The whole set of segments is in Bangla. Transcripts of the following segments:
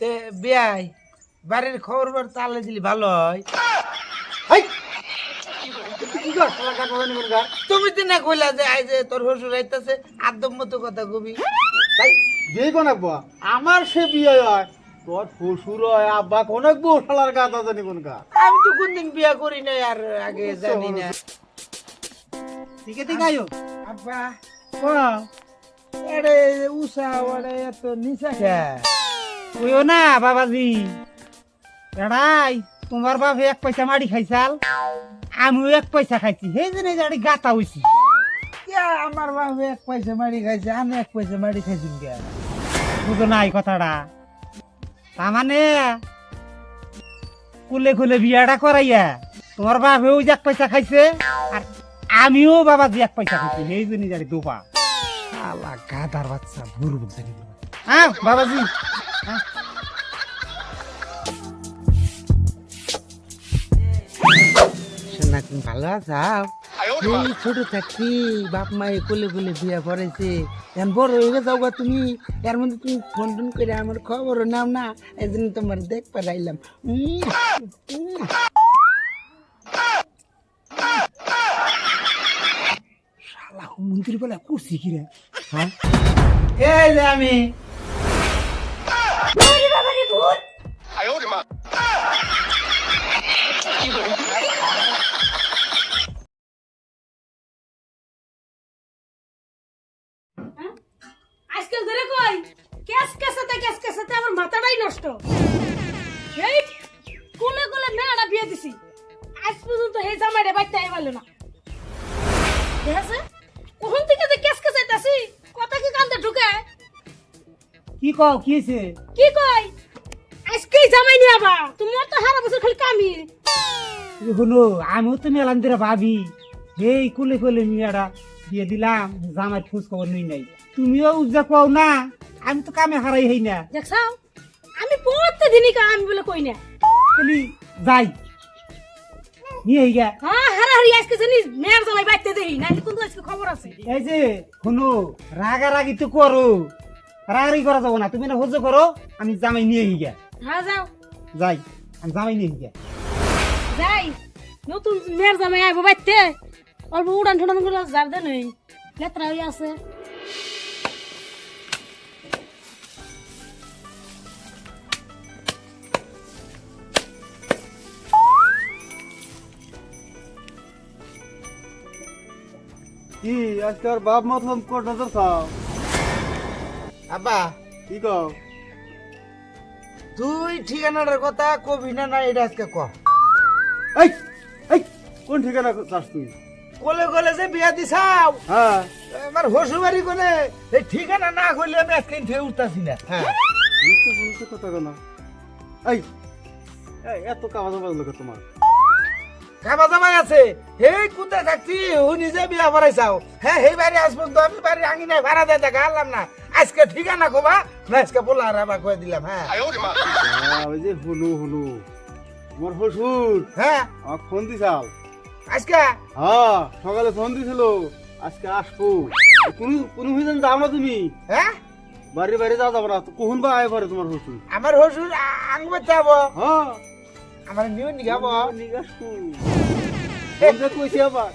তে বিয়াই বাড়ির খবর বার তাহলে দিলি ভালো হয়। তুমি তো না কইলা যে আই যে তোর শ্বশুর আইতাছে আদম মতো কথা কবি। তাই যেই কোন আমার সে বিয়ে হয় তোর শ্বশুর হয় আব্বা অনেক বউ শালার কাটা জানি কোন গা। আমি তো কোনদিন বিয়া করি নাই আর আগে জানি না। ঠিক আছে গায়ো আব্বা উষা ওরে এত নিচা খা ওইও না, বাবাজি। এড়াই তোমার বাপ এক পয়সা মারি খাইছাল, আমিও এক পয়সা খাইছি, সেই জন্য জানি গাতা হইছি। আমার বাবু এক পয়সা মারি খাইছে, আমি এক পয়সা মারি খাইছি বুঝো না এই কথাটা? তার মানে কুলে কুলে বিয়াটা করাইয়া তোমার বাপেও যে এক পয়সা খাইছে, আর আমিও বাবা বাবাজি এক পয়সা খাইছি, সেই জন্য জানি দুপা শালা গাদার বাচ্চা ভুরু বুঝানি হ্যাঁ বাবাজি। শোনা তুমি ভালো আছাও এই ছোট থাকছি বাপ মায়ে কোলে কোলে বিয়া করেছে এখন বড় হয়ে যাও গা তুমি। এর মধ্যে তুমি ফোন টোন করে আমার খবর নাও না। এই জন্য তোমার দেখ পারাইলাম উম, উম। শালা মন্ত্রী বলে করছি কি রে হ্যাঁ? এই যে আমি। আজকাল ধরে কই? ক্যাস ক্যাসাতে ক্যাস ক্যাসাতে আমার মাথাটাই নষ্ট। এই কোলে কোলে মেয়েটা বিয়ে দিছি। আজ পর্যন্ত এই জামাইটা বাইতে আই পারল না। দেখছে কখন থেকে যে ক্যাস ক্যাসাইতাছি? কথা কি কান্দে ঢুকে কি কও কি হয়েছে কি কই আজকেই জামাই নিয়ে আবা তোমার তো সারা বছর খালি কামি। হলো আমিও তো মেলাম দিরা ভাবি। এই কুলে কুলে মিয়াটা দিয়ে দিলাম জামাই খোঁজ খবর নিই নাই। তুমিও উজ্জা পাও না আমি তো কামে হারাই হই না। দেখছাও আমি প্রত্যেকদিনই কামি বলে কই না। খালি যাই। নিয়ে হই গা হ্যাঁ হারাহারি আজকে জানিস মেয়ের জামাই বাইতে দেই না কিন্তু আজকে খবর আছে। এই যে শুনো রাগারাগি তো করো। রাগারাগি করা যাব না তুমি না সহ্য করো আমি জামাই নিয়ে হই গা হ্যাঁ যাও। যাই আমি জামাই নিয়ে হই যাই। নতুন মেয়ের জামাই আইব বাইতে। অল্প উড়ান ঠুড়ানগুলো যার দে নেই। লেত্রা হয়ে আছে। কি আজকে আর বাপ মতলব কোট নজর খাও আব্বা। কি কও? তুই ঠিকানাটার কথা কবি না না এটা আজকে ক। এই এই কোন ঠিকানা চাস তুই? কোলে কোলে যে বিয়া দিছাও হ্যাঁ। আমার হসু বাড়ি কোলে এই ঠিকানা না কইলে আমি আজকে থেকে উঠতাছি না। হ্যাঁ। কথা কেন? এই এই, এত কাজ বাজলো কে তোমার। খাবা জামাই আছে। এই কোথায় থাকছি? ও নিজে বিয়া ভরাইছাও হ্যাঁ সেই বাড়ি আসব তো আমি বাড়ি আঙি নাই ভাড়া দিয়ে দেখা আনলাম না। আজকে ঠিকানা কবা না আজকে বলা আর আবার কয়ে দিলাম হ্যাঁ। আহ, ওই যে হলু হলু। তোমার শ্বশুর? হ্যাঁ। আমার ফোন দিছাল? আজকে? হ্যাঁ সকালে ফোন দিছিল আজকে আসব। কোন কোন হুইজন যাও না তুমি? হ্যাঁ? বাড়ি বাড়ি যাও যাব না। তো কখন বা আয় পারে তোমার শ্বশুর? আমার হসুর আঙবে যাব। হ্যাঁ। আমার নিউ নিগাবো নিগাসু কইছি আবার?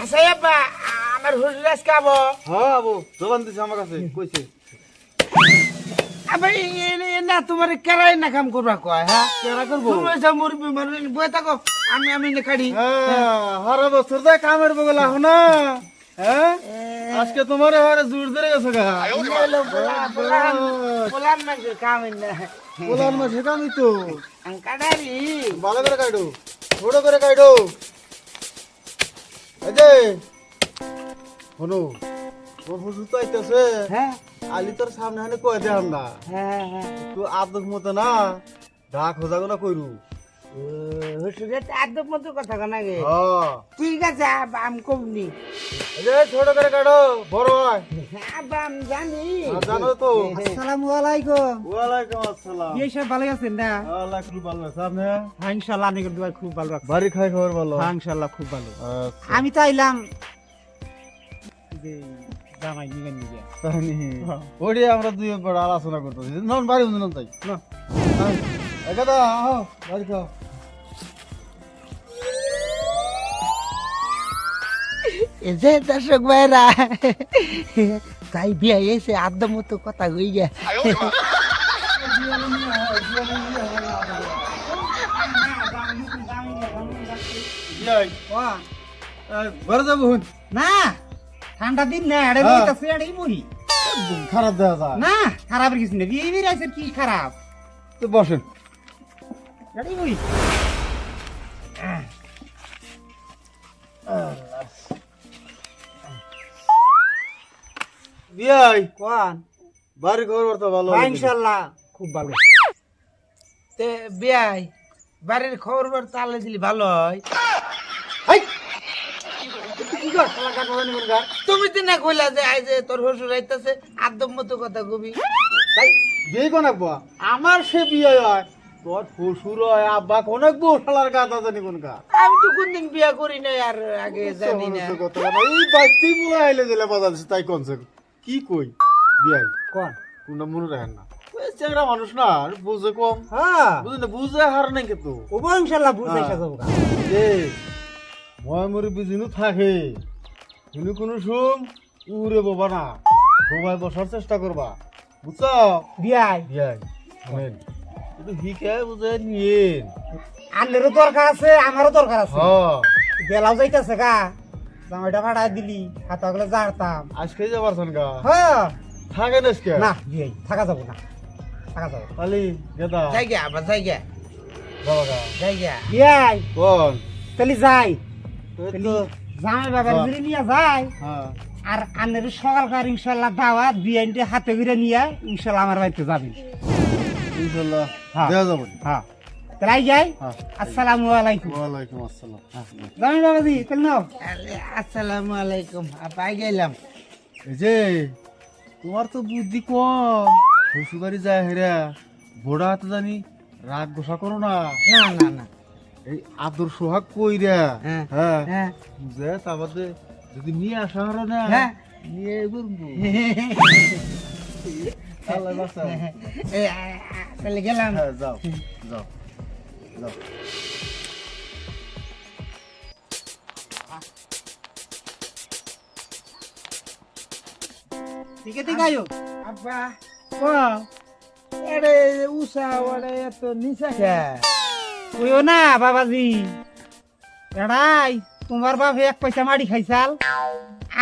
হাসাই আব্বা আমার হসুর আজকে আবো হ্যাঁ আবু জবান দিছে আমার কাছে কইছে আবার না তোমার কেরাই না কাম করবা কয় হ্যাঁ কেরা করব তুমি এসে মুরবি মারবি বয়ে থাকো আমি আমি নে কাড়ি হ্যাঁ হারা বছর তো কামের বগলা হো না হ্যাঁ আজকে তোমার হারে জোর ধরে গেছে গা পোলান না কাম না বলার মাসে কামি তো কাটারি ভালো করে কাটো ছোট করে কাটো এই যে শোনো তোর হুজুর তো আইতেছে। হ্যাঁ। আলি তোর সামনে হানে কয়ে দে আমরা হ্যাঁ হ্যাঁ। তুই মতো না ঢাক হোজাগো না কইরু একদম মতো কথা কানা গে হ্যাঁ ঠিক আছে আমি কমনি। যে ছোট করে কাটো বড় হয়। জানি। জানো তো। আসসালামু আলাইকুম। ওয়ালাইকুম আসসালাম। এই সব ভালো আছেন না? ওয়ালাইকুম ভালো আছে। আপনি? হ্যাঁ আপনাকে দুয়ার খুব ভালো রাখছি বাড়ি খাই খবর ভালো হ্যাঁ ইনশাল্লাহ খুব ভালো। আমি তো আইলাম জামাই নিবেন নিবে তাই নি? হ্যাঁ। ওইটাই আমরা দুই বড় আলোচনা করতেছি। নন বাড়ি বুঝলাম তাই। না। একাদা আহ বাড়ি খাও। এই যে দর্শক ভাইরা তাই বিয়া এসে আদ্য মতো কথা হই গে ঘরে যাব না। ঠান্ডা দিন না এড়ে হ্যাঁ। বইতাছে এড়েই বহি খারাপ দেখা যায়। না খারাপ কিছু না বিয়ে বিয়ে আছে কি খারাপ? তো বসেন। এড়েই বহি বিয়াই কোন বাড়ি ঘর তো ভালো হ্যাঁ, ইনশাল্লাহ। খুব ভালো। তে বিয়াই বাড়ির খবর বার তালে দিলি ভালো হয় হাই! তুই কি কর শালা গান বাজানি কোন গান? তুমি তো না কইলা যে আই যে তোর শ্বশুর আইতাছে আদম মতো কথা কবি। তাই যেই কোন আব্বা আমার সে বিয়ে হয় তোর শ্বশুর হয় আব্বা বউ শালার গা কোন গা। আমি তো কোনদিন বিয়া করি নাই আর আগে জানি না। এই বাইতেই বলে আইলে দিলে বাজার তাই কনছে কি কই? বিয়াই। কোন? কোনটা মনে রাখেন না। ওই মানুষ না বুঝে কম। হ্যাঁ। বুঝলি না বুঝে হার নাই কিন্তু। ওবো ইনশাল্লাহ বুঝাই সাজাবো গা। মরি বিজিনু থাকে। তুমি কোনো সুম উড়ে বাবা না। ঘুমাই বসার চেষ্টা করবা বুঝছ বিয়াই। বিয়াই। শুনেন একটু হিকে বুঝে নিয়েন আন্নেরও দরকার আছে আমারও দরকার আছে। হ্যাঁ বেলাও যাইতেছে গা। জামাইটা ভাড়ায় দিলি হাতা গেলে জারতাম আজকে যাবার গা। হ্যাঁ থাকেন আজকে? না বিয়াই। থাকা যাব না। থাকা যাব। খালি গেদা। জায়গা আবার জায়গা বাবা গা। জায়গা বিয়াই কোন তাহলে যাই। জামাই বাবার হ্যাঁ। নিয়ে যাই হ্যাঁ। আর আন্নের সকালকার ইনশাল্লাহ দাওয়াত বিয়াইনটা হাতে করে নিয়ে ইনশাল্লাহ আমার বাড়িতে যাবি। ইনশাল্লাহ হ্যাঁ। যাই। আসসালামু আলাইকুম। ওয়ালাইকুম আসসালাম। জামাই বাবাজি তাহলে আসসালামু আলাইকুম। গেলাম। এই যে তোমার তো বুদ্ধি কম। শ্বশুরবাড়ি যায় হেরা বোড়া হাতে জানি রাগ গোসা করো না। না না না। এই আদর সোহাগ কই রে? হ্যাঁ। হ্যাঁ। হ্যাঁ। বুঝে যদি নিয়ে আসা হলো না হ্যাঁ। নিয়ে ঘুরবো। আ, তাহলে গেলাম। হ্যাঁ যাও যাও যাও। ঠিক আছে গায়ো আব্বা এরে উষা ওরে এত নিচা খা ওইও না, বাবাজি। এড়াই তোমার বাপে এক পয়সা মারি খাইছাল,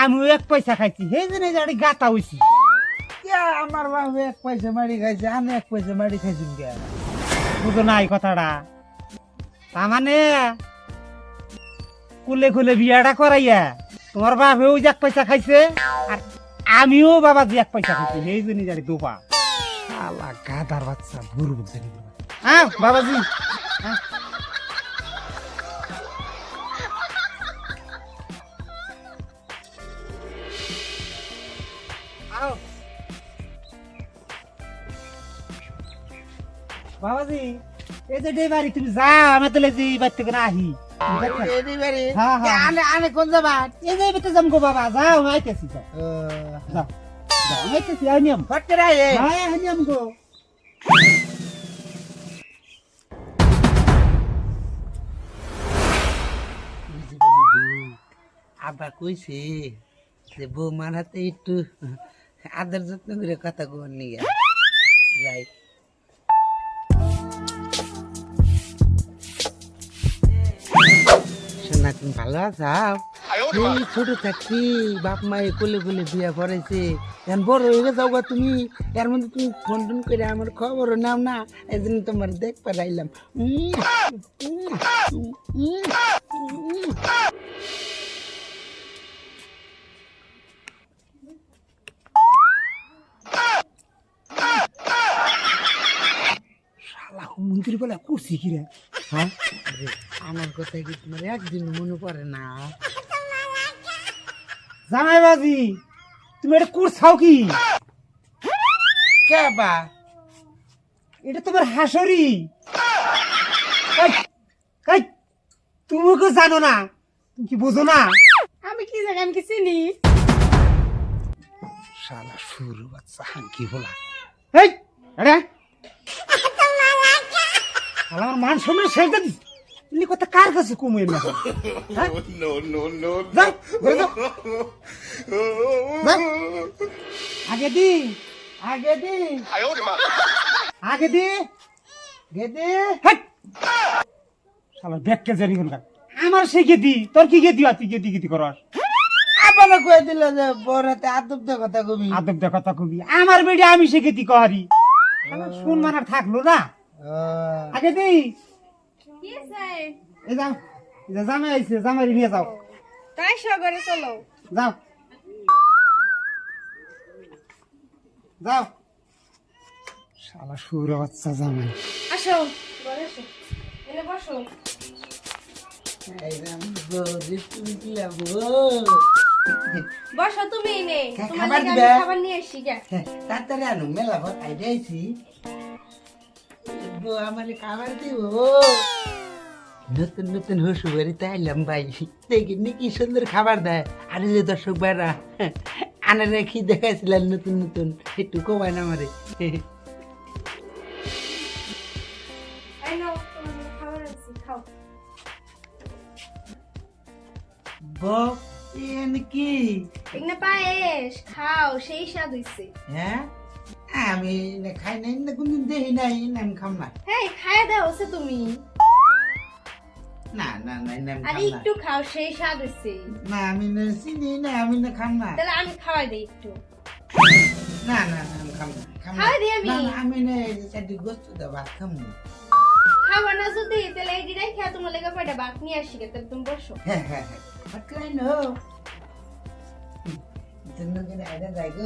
আমিও এক পয়সা খাইছি, সেই জন্য জানি গাতা হইছি। আমার বাবু এক পয়সা মারি খাইছে, আমি এক পয়সা মারি খাইছি বুঝো না এই কথাটা। তার মানে কুলে কুলে বিয়াটা করাইয়া তোমার বাপেও এক পয়সা খাইছে, আর আমিও বাবাজি এক পয়সা খাইছি, সেই জন্য জানি দোপা। আলা গাদার বাচ্চা ভুর বুঝে বাবাজি। বাবাজি এই যে ডেবারি তুমি যাও আমি তাহলে যে বাড়ি থেকে না আহি। হ্যাঁ, হ্যাঁ। আনে আনে কোন যাবা এই যে বেতে যাম গো বাবা যাও আইতেছি যাও। আইতেছি আইনি আম। ফট করে হ্যাঁ আইনি আম গো। আব্বা কইছে যে বৌমার হাতে একটু আদর যত্ন করে কথা কর নিয়ে। যাই। সোনা, তুমি ভালো আছাও এই ছোট থাকছি বাপ মায়ে কোলে কোলে বিয়া করাইছে এখন বড় হয়ে যাও গা তুমি। এর মধ্যে তুমি ফোন টোন করে আমার খবর নাও না। এই তোমার দেখ পারাইলাম মন্দির বলে করছি কি রে? হ্যাঁ? আমার কথা কি তোমার একদিন মনে পড়ে না? জামাই বাজি তুমি এটা করছাও কি? কে বা? এটা তোমার হাসরি। এই, এই, তুমি কেউ জানো না? তুমি কি বোঝো না? আমি কি জানি আমি কি চিনি? শালা শুরু বাচ্চা হাঙ্কি বলা এই আরে শালা আমার মান সম্মান শেষ দিন ইনি কথা কার কাছে কমে না হ্যাঁ? No no no. আগে দি আগে দি। আগে দি। গেদে হাট। শালা ব্যাগকে জানি কোন আমার সে গেদি তোর কি গেদি তুই গেদি গেদি করস? আবার কয়ে দিল যে বড় হাতে আদব কথা কবি। আদব দে কথা কবি। আমার বেডি আমি সে গেদি কহারি শুন মানার থাকল না। আগে দি। এই যাও জামাই আইছে জামাই নিয়ে যাও। তাই সাগরে চলো? যাও। যাও। শালা সুর বাচ্চা জামাই। আসো ঘরে আসো। এনে বসো। বসো তুমি তোমার খাবার নিয়ে যা তাড়াতাড়ি আনো মেলা ভর আইডিয়াছি খাবার দিব। নতুন নতুন হসু বাড়িতে আইলাম ভাই। দেখিনি কি সুন্দর খাবার দেয়। আর যে দর্শক ভাইরা, আনারে কি দেখাইছিলেন নতুন নতুন, একটু কমায় না আমারে। পায়েস খাও সেই স্বাদ হইছে। হ্যাঁ? আমি না খাই নাই না কোনদিন দেখি নাই আমি খাম না। হেই খায় দাও তুমি। না না না না আমি আর খাম না। একটু খাও সেই স্বাদ হইছে। না আমি না চিনি না আমি না খাম না। তাহলে আমি খাওয়াই দিই একটু। না না না আমি খাম না খাম না। আমি। না, না, আমি না চারটি গোস্ত দা ভাত খাম না। খাবার না যদি তাহলে এই দিদাই খেয়া তোমার লেগে কয়টা বাক নিয়ে আসি তাহলে তুমি বসো। হ্যাঁ হ্যাঁ হ্যাঁ। ভাত খাই নো জন্য করে আইডা যাই গো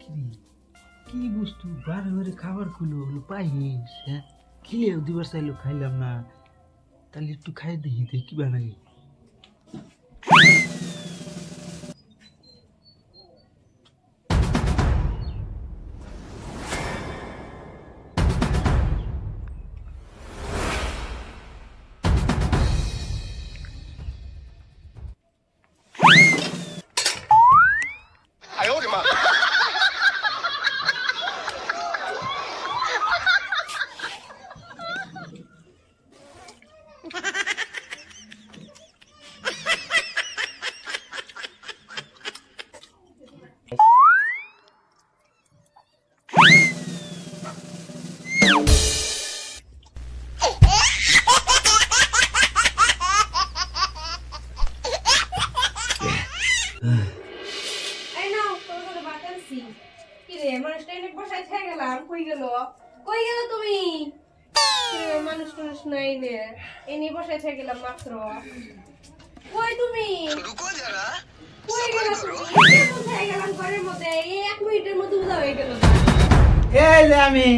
কি- কি বস্তু বারে বারে খাবার খুলো হলো পাইস হ্যাঁ খেলে দিবার চাইলো খাইলাম না তাহলে একটু খাই দেখি দেখি কি বানাই কই গেল তুমি? মানুষ মানুষ নাই নে। এ বসে থেকে গেলাম মাত্র। কই তুমি? এক মিনিটের মধ্যে উদা হয়ে আমি।